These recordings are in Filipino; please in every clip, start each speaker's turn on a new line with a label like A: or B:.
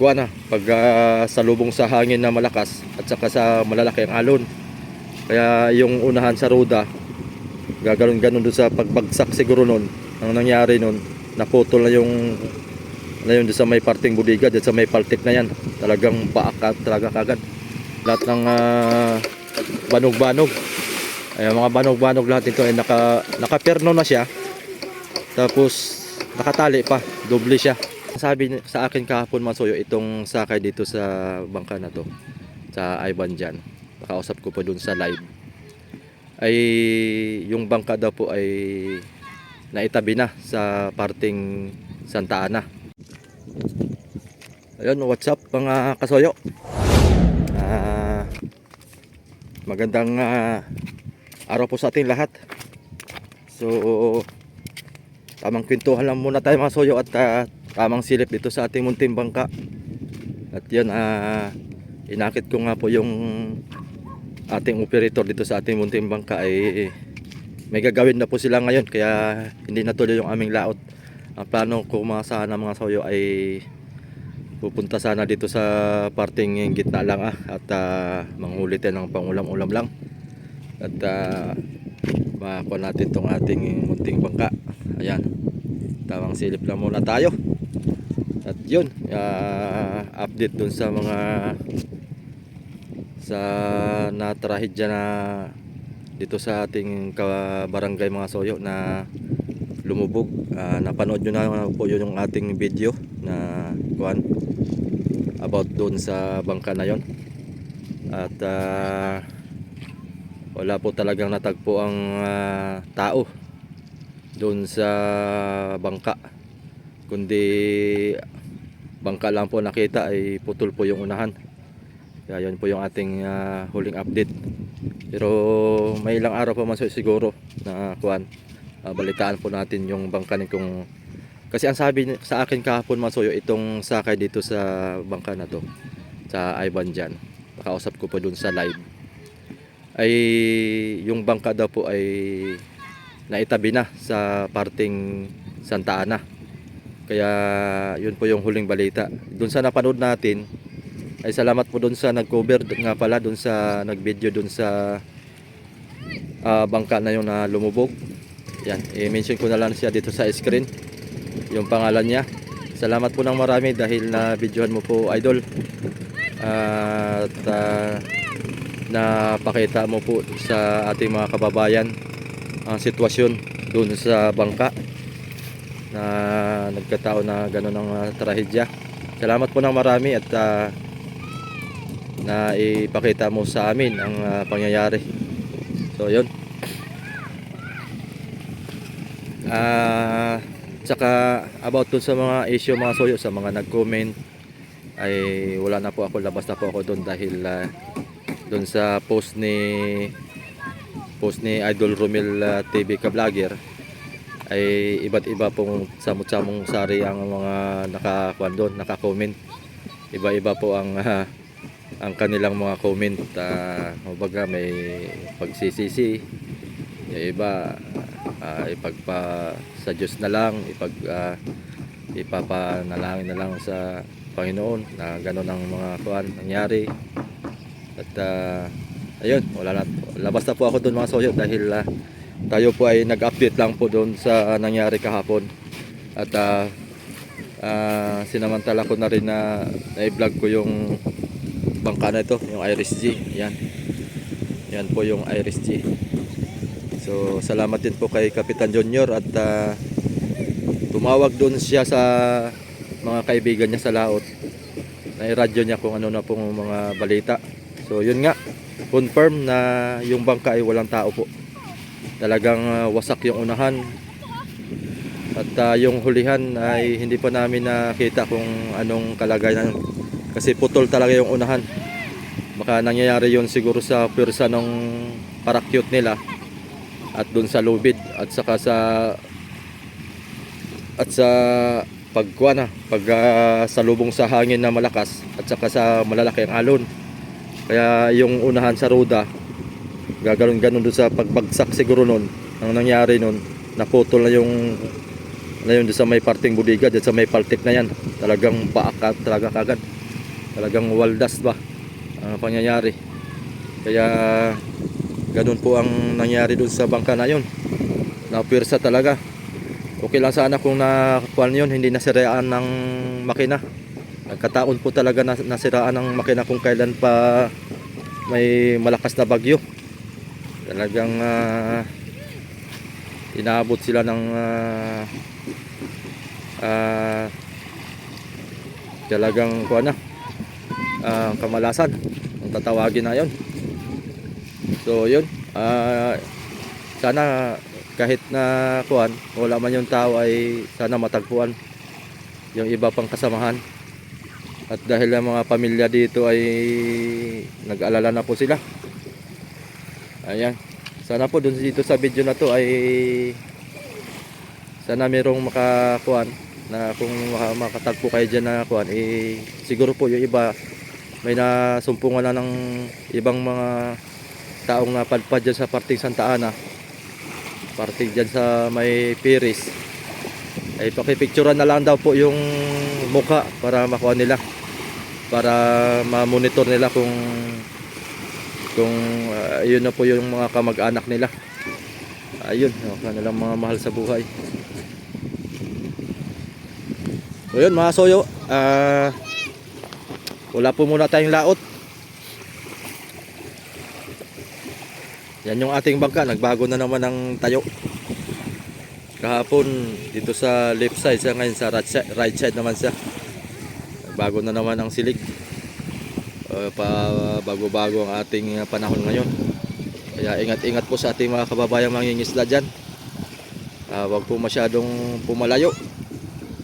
A: kuha na pag ah, salubong sa hangin na malakas at saka sa malalaki ang alon. Kaya yung unahan sa ruda gaganon ganon doon sa pagbagsak siguro noon ang nangyari noon naputol na yung na yun sa may parting budiga doon sa may paltik na yan. Talagang paaka talaga kagad. Lahat ng ah, banog-banog. Ay mga banog-banog lahat ito ay naka nakaperno na siya. Tapos nakatali pa. Doble siya sabi sa akin kahapon Masuyo itong sakay dito sa bangka na to sa Ivan dyan nakausap ko pa dun sa live. Ay yung bangka daw po ay naitabi na sa parting Santa Ana. Ayun what's up mga kasoyo? Ah, magandang ah, araw po sa ating lahat. So tamang kwentuhan lang muna tayo mga soyo at ah, tamang silip dito sa ating munting bangka. At yan ah, inakit ko nga po yung ating operator dito sa ating munting bangka. Ay may gagawin na po sila ngayon kaya hindi natuloy yung aming laot. Ang plano ko mga sana mga soyo ay pupunta sana dito sa parting gitna lang ah at uh, manghuli tayo ng pangulam-ulam lang. At uh, makuha natin tong ating munting bangka. Ayan tamang silip lang muna tayo at yun ah, update dun sa mga sa natrahedya na dito sa ating barangay mga soyo na lumubog. Ah, napanood nyo na po yun yung ating video na kuan about doon sa bangka na yon at ah, wala po talagang natagpo ang ah, tao doon sa bangka kundi bangka lang po nakita ay putol po yung unahan. Kaya yun po yung ating ah, huling update. Pero may ilang araw pa man siguro na kuan ah, balitaan po natin yung bangka ni kung kasi ang sabi sa akin kahapon Masoyo itong sakay dito sa bangka na to sa Ivan dyan nakausap ko pa dun sa live ay yung bangka daw po ay naitabi na sa parting Santa Ana kaya yun po yung huling balita. Dun sa napanood natin ay salamat po dun sa nag-cover nga pala dun sa nag-video dun sa ah, bangka na yung na lumubog. Yan i-mention ko na lang siya dito sa screen yung pangalan niya. Salamat po ng marami dahil na videohan mo po idol. At ah, napakita mo po sa ating mga kababayan ang sitwasyon doon sa bangka. Na nagkataon na gano'n ang ah, trahedya. Salamat po ng marami at ah, na ipakita mo sa amin ang ah, pangyayari. So yun. Ah Tsaka about dun sa mga issue mga soyo sa mga nag-comment ay wala na po ako labas na po ako doon dahil ah, doon sa post ni post ni Idol Romel ah, TV ka ay iba't iba pong samot-samong sari ang mga nakakuan doon, naka-comment. Iba-iba po ang ah, ang kanilang mga comment. Uh, kumbaga may pagsisisi, yung iba ah, ipagpa sa Diyos na lang ipag ah, ipapanalangin na lang sa Panginoon na gano'n ang mga kuan nangyari at ah, ayun wala na labas na po ako doon mga soyo dahil ah, tayo po ay nag-update lang po doon sa nangyari kahapon at ah, ah, sinamantala ko na rin na na-vlog ko yung bangka na ito yung Iris G yan yan po yung Iris G So salamat din po kay Kapitan Junior at ah, tumawag doon siya sa mga kaibigan niya sa laot. Nai-radyo niya kung ano na pong mga balita. So yun nga, confirm na yung bangka ay walang tao po. Talagang ah, wasak yung unahan. At ah, yung hulihan ay hindi pa namin nakita kung anong kalagayan. Kasi putol talaga yung unahan. Baka nangyayari yon siguro sa pwersa ng parakyut nila at doon sa lubid at saka sa at sa pagkuha pag ah, salubong sa hangin na malakas at saka sa malalaki ang alon kaya yung unahan sa ruda gaganon ganon doon sa pagbagsak siguro noon ang nangyari noon naputol na yung Ano yun, sa may parting budiga, doon sa may paltik na yan. Talagang paaka talaga kagad. Talagang waldas ba ang pangyayari. Kaya ganun po ang nangyari doon sa bangka na yun. Napwersa talaga. Okay lang sana kung nakuha yun, hindi nasiraan ng makina. Nagkataon po talaga na nasiraan ng makina kung kailan pa may malakas na bagyo. Talagang ah, inaabot sila ng ah, ah, talagang kuha na ah, kamalasan. Ang tatawagin na yon so yun ah, sana kahit na kuhan wala man yung tao ay sana matagpuan yung iba pang kasamahan. At dahil ang mga pamilya dito ay nag-alala na po sila ayan. Sana po dun dito sa video na to ay sana merong makakuan na kung maka- makatagpo kayo dyan na kuan eh siguro po yung iba may nasumpungan na ng ibang mga taong napadpad dyan sa parting Santa Ana parting dyan sa may Piris. Ay pakipicturean na lang daw po yung muka para makuha nila para ma-monitor nila kung kung ah, yun na po yung mga kamag-anak nila. Ayun yung kanilang mga mahal sa buhay. So yun mga soyo ah wala po muna tayong laot. Yan yung ating bangka nagbago na naman ng tayo. Kahapon dito sa left side siya ngayon sa right side, right side naman siya. Nagbago na naman ang silig. uh, pa bago-bago ang ating uh, panahon ngayon. Kaya ingat-ingat po sa ating mga kababayang mangingisda dyan. Uh, wag po masyadong pumalayo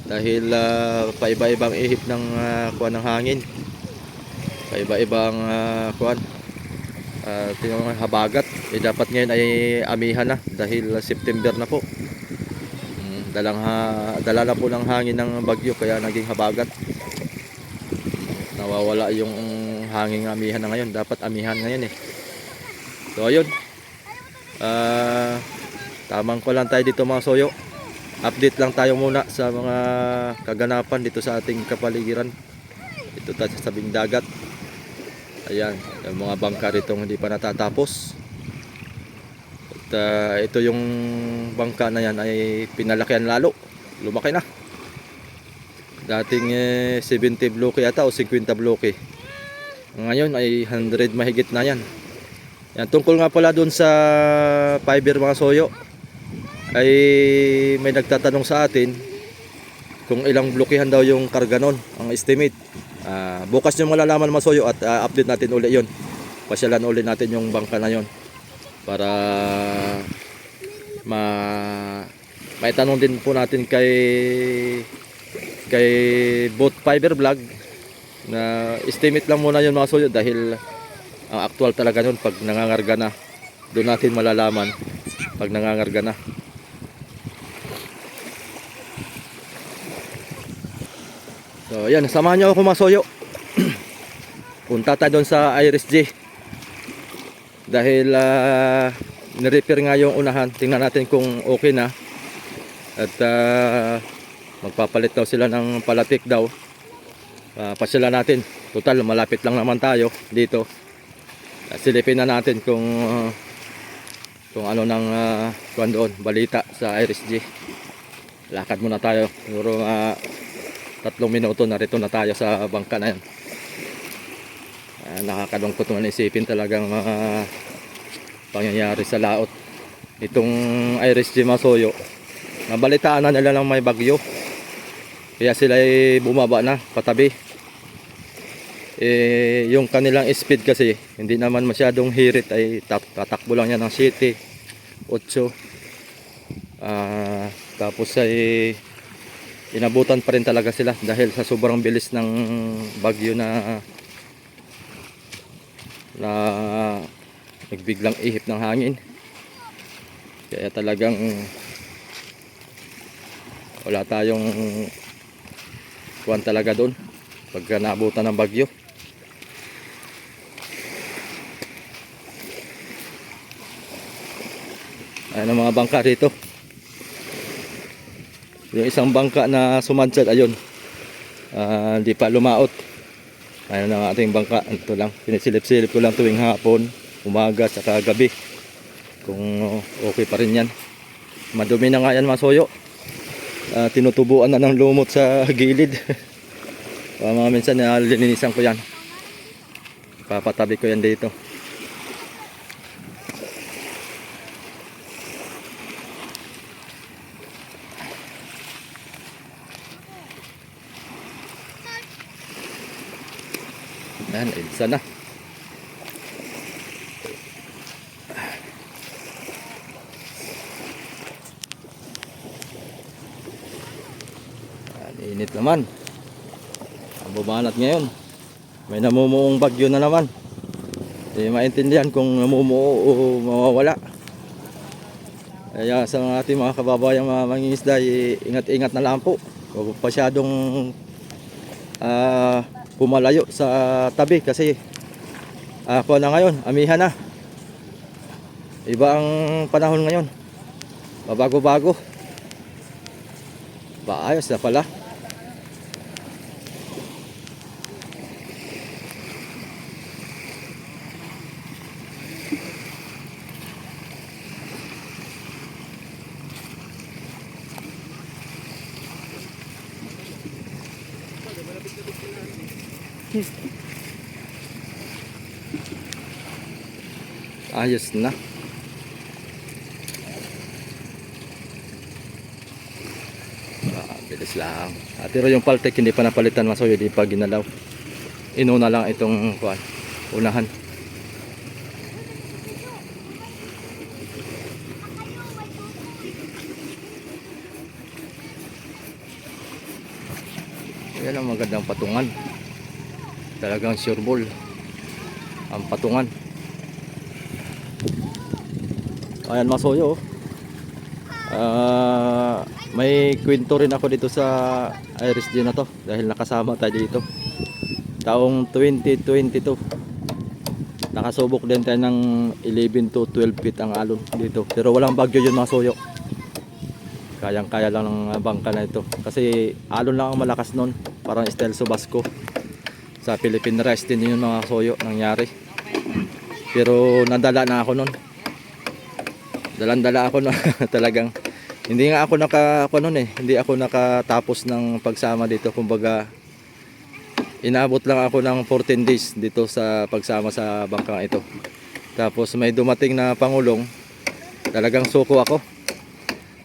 A: dahil uh, paiba-ibang ihip ng uh, kuwan ng hangin. Paiba-ibang uh, kuwan. Uh, mo, habagat. Eh, dapat ngayon ay amihan na dahil September na po. Mm, dalang ha, dala na po ng hangin ng bagyo kaya naging habagat nawawala yung hanging amihan na ngayon. Dapat amihan ngayon eh. So ayun. Ah, tamang ko lang tayo dito mga soyo. Update lang tayo muna sa mga kaganapan dito sa ating kapaligiran. Dito tayo sa dagat. Ayan yung mga bangka rito hindi pa natatapos. At ah, ito yung bangka na yan ay pinalakihan lalo. Lumaki na dating eh, 70 bloke yata o 50 bloke. Ngayon ay 100 mahigit na yan. Yan tungkol nga pala dun sa fiber mga soyo ay may nagtatanong sa atin kung ilang blokehan daw yung karga nun ang estimate. Ah, bukas nyo malalaman mga soyo at ah, update natin uli yon pasyalan uli natin yung bangka na yon para ma may tanong din po natin kay kay Boat Fiber Vlog na estimate lang muna yun mga soyo dahil ang actual talaga nun pag nangangarga na doon natin malalaman pag nangangarga na. So yan samahan nyo ako mga soyo punta tayo doon sa Iris G. Dahil uh, nirepair nga yung unahan. Tingnan natin kung okay na. At ah, magpapalit daw sila ng palatik daw. Uh, pasila natin. Total malapit lang naman tayo dito. Uh, silipin na natin kung ah, kung ano nang uh, kuwan doon balita sa Iris G. Lakad muna tayo. Siguro mga tatlong minuto narito na tayo sa bangka na yan. Uh, nakakalungkot naman isipin talagang mga pangyayari sa laot. Itong Iris G Masoyo nabalitaan na nila ng may bagyo kaya sila ay bumaba na patabi. Eh, yung kanilang speed kasi hindi naman masyadong hirit. Ay tat- tatakbo lang yan ng 7 8 ah tapos ay inabutan pa rin talaga sila dahil sa sobrang bilis ng bagyo na na nagbiglang ihip ng hangin. Kaya talagang wala tayong kuwan talaga doon pagka naabutan ng bagyo ayan ang mga bangka rito Yung isang bangka na sumansad, ayun. Ah, hindi pa lumaot. Ayun ang ating bangka. Ito lang. Pinisilip-silip ko lang tuwing hapon, umaga, saka gabi. Kung okay pa rin yan. Madumi na nga yan mga Ah, tinutubuan na ng lumot sa gilid. Uh, mga minsan nalilinisan ko yan. Papatabi ko yan dito. Yan, Elsa na. Yan, init naman. Ang bumanat ngayon. May namumuong bagyo na naman. Hindi maintindihan kung namumuo o mawawala. Kaya sa mga ating mga kababayang mga mangingisda, eh, ingat-ingat na lang po. Huwag po masyadong ah, pumalayo sa tabi kasi ako na ngayon, amihan na. Iba ang panahon ngayon. Babago-bago. Ba, ayos na pala. Ayos na. Ah, bilis lang. Ah, pero yung Paltek hindi pa napalitan maso hindi pa ginalaw. Inuna lang itong kuan. Unahan. Yan ang magandang patungan. Talagang sure ball. Ang patungan. Ayan masoyo. Ah, may kwento rin ako dito sa Iris din na to dahil nakasama tayo dito. Taong 2022. Nakasubok din tayo ng 11 to 12 feet ang alon dito. Pero walang bagyo yun mga soyo. Kayang-kaya lang ng bangka na ito. Kasi alon lang ang malakas nun. Parang Estelso Basco. Sa Philippine Rice din yun mga soyo nangyari. Pero nadala na ako nun. Dalandala ako na talagang. Hindi nga ako naka ako noon eh. Hindi ako nakatapos ng pagsama dito. Kumbaga inabot lang ako ng 14 days dito sa pagsama sa bangkang ito. Tapos may dumating na pangulong talagang suko ako.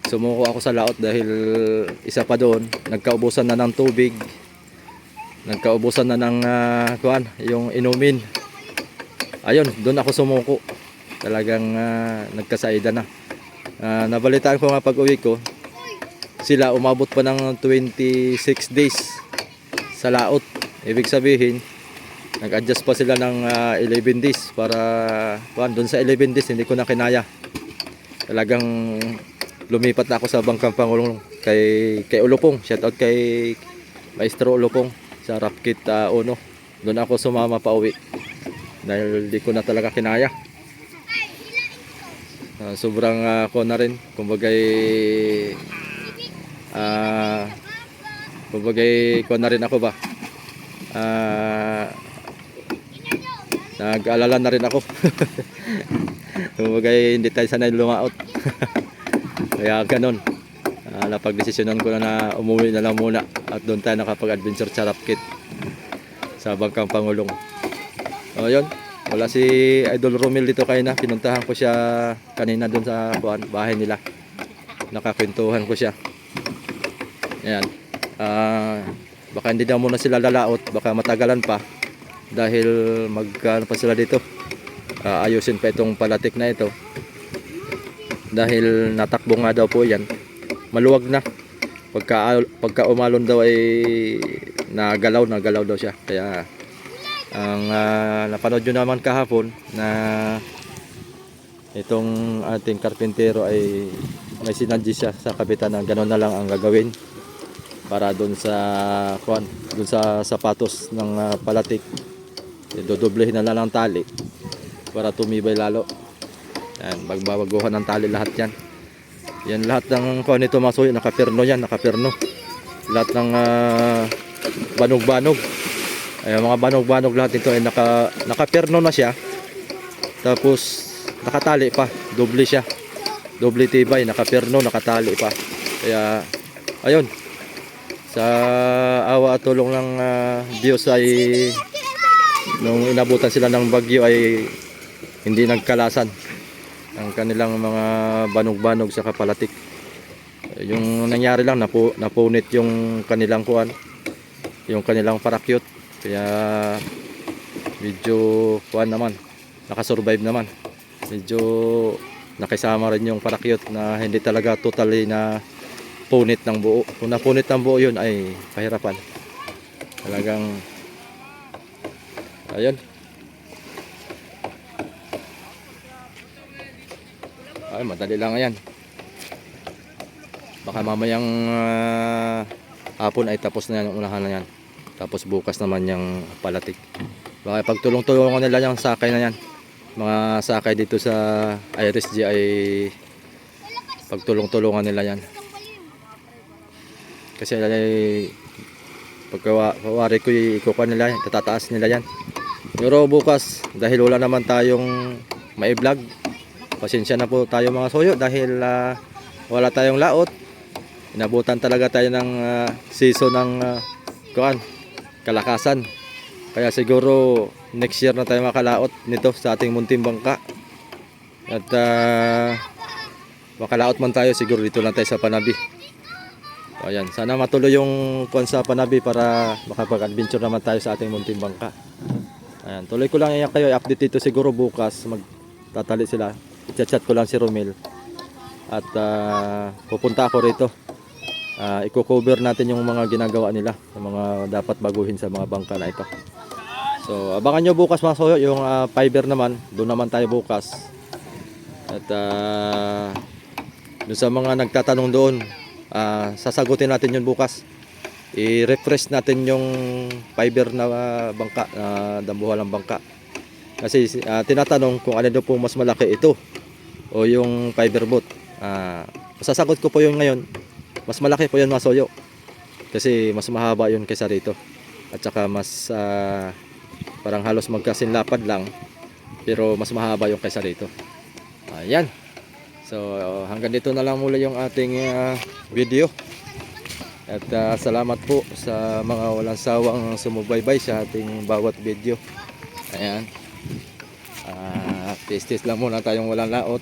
A: Sumuko ako sa laot dahil isa pa doon nagkaubusan na ng tubig nagkaubusan na ng ah, kuan yung inumin ayun doon ako sumuko talagang ah, nagkasaida na. Ah, nabalitaan ko nga pag uwi ko, sila umabot pa ng 26 days sa laot. Ibig sabihin, nag-adjust pa sila ng ah, 11 days para kuan doon sa 11 days hindi ko na kinaya. Talagang lumipat na ako sa Bangkang Pangulong kay kay Ulupong. Shout out kay Maestro Ulupong sa Rapkit uh, Uno. Doon ako sumama pa uwi. Dahil di ko na talaga kinaya. Ah, sobrang uh, ko na rin. Kumbagay ah kumbagay ko na rin ako ba? Ah nag-alala na rin ako. Kumbagay hindi tayo sanay lumaot. Kaya ganun. Uh, napagdesisyonan ko na na umuwi na lang muna at doon tayo nakapag-adventure sa Rapkit sa Bangkang Pangulong o yun wala si Idol Romel dito kayo na. Pinuntahan ko siya kanina doon sa bahay nila. Nakakwentuhan ko siya. Ayan. Ah, baka hindi daw muna sila lalaot. Baka matagalan pa. Dahil magkano pa sila dito. Ah, ayusin pa itong palatik na ito. Dahil natakbo nga daw po yan. Maluwag na. Pagka, pagka umalon daw ay nagalaw, nagalaw daw siya. Kaya ang ah, napanood nyo naman kahapon na itong ating karpintero ay may sinadji siya sa kapitan na gano'n na lang ang gagawin para doon sa kuan doon sa sapatos ng ah, palatik. Idodoblehin na lang ng tali para tumibay lalo. Yan magbabaguhan ng tali lahat yan Yan lahat ng kuha nito mga soyo, nakaperno yan, nakaperno. Lahat ng ah, banog-banog. Ay, mga banog-banog lahat nito ay naka, nakaperno na siya. Tapos nakatali pa, doble siya. Doble tibay, nakaperno, nakatali pa. Kaya ayun. Sa awa at tulong ng ah, Diyos ay nung inabutan sila ng bagyo ay hindi nagkalasan ang kanilang mga banog-banog sa kapalatik. Yung nangyari lang napu, napunit yung kanilang kuan, yung kanilang parakyot. Kaya medyo kuan naman, nakasurvive naman. Medyo nakisama rin yung parakyot na hindi talaga totally na punit ng buo. Kung napunit ng buo yun ay pahirapan. Talagang ayun. Ay, madali lang yan. Baka mamayang ah, hapon ay tapos na yan, unahan na yan. Tapos bukas naman yung palatik. Baka pagtulong-tulungan nila yung sakay na yan. Mga sakay dito sa Iris G ay pagtulong-tulungan nila yan. Kasi ay pagkawari ko ikukuha nila tatataas nila yan. Pero bukas dahil wala naman tayong mai-vlog, pasensya na po tayo mga soyo dahil ah, wala tayong laot. Inabutan talaga tayo ng ah, season ng uh, kuan, kalakasan. Kaya siguro next year na tayo makalaot nito sa ating munting bangka. At ah, makalaot man tayo siguro dito lang tayo sa Panabi. So, ayan, sana matuloy yung kuan sa Panabi para makapag-adventure naman tayo sa ating munting bangka. Ayan, tuloy ko lang yan kayo i-update dito siguro bukas magtatali sila. I-chat ko lang si Romel. At ah, pupunta ako rito. Ah, i-cover natin yung mga ginagawa nila, yung mga dapat baguhin sa mga bangka na ito. So, abangan nyo bukas mga soyo, yung ah, fiber naman, doon naman tayo bukas. At doon sa mga nagtatanong doon, ah, sasagutin natin yun bukas. I-refresh natin yung fiber na ah, bangka, na dambuhalang bangka. Kasi ah, tinatanong kung ano daw po mas malaki ito o yung fiber boat. Ah, masasagot ko po yun ngayon. Mas malaki po yun mga soyo. Kasi mas mahaba yun kaysa rito. At saka mas ah, parang halos magkasinlapad lang. Pero mas mahaba yung kaysa rito. Ayan. So hanggang dito na lang mula yung ating ah, video. At ah, salamat po sa mga walang sawang sumubaybay sa ating bawat video. Ayan. Ah, tis-tis lang muna tayong walang laot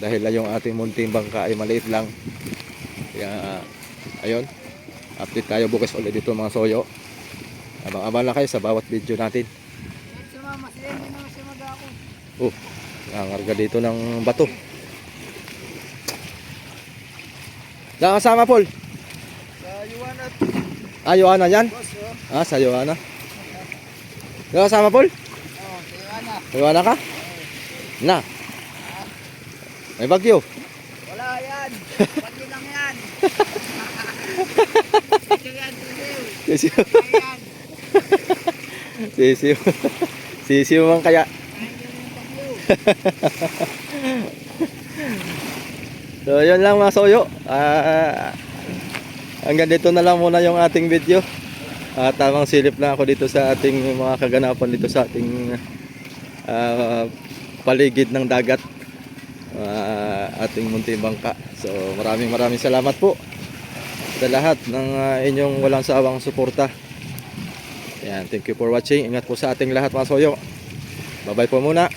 A: dahil lang yung ating munting bangka ay maliit lang. Kaya ayun. Update tayo bukas ulit dito mga soyo. Abang-abang lang kayo sa bawat video natin. Oh, nangarga dito ng bato. Nakasama Paul.
B: Sa Yuan at
A: Ah, Joanna yan?
B: oh.
A: Ah, sa Joanna. Nakasama Paul?
B: Na.
A: Joanna ka? Na. May bagyo.
B: Wala yan. Pati lang yan. Ito yan, sisiw.
A: Sisiw. Sisiw. Sisiw man kaya.
B: Bagyo.
A: So, yun lang mga soyo. Ah, hanggang dito na lang muna yung ating video. Ah, tamang silip lang ako dito sa ating mga kaganapan dito sa ating ah, paligid ng dagat. Ah, ating munting bangka. So, maraming maraming salamat po sa lahat ng ah, inyong walang sawang suporta. Yan, thank you for watching. Ingat po sa ating lahat mga soyo. Bye-bye po muna.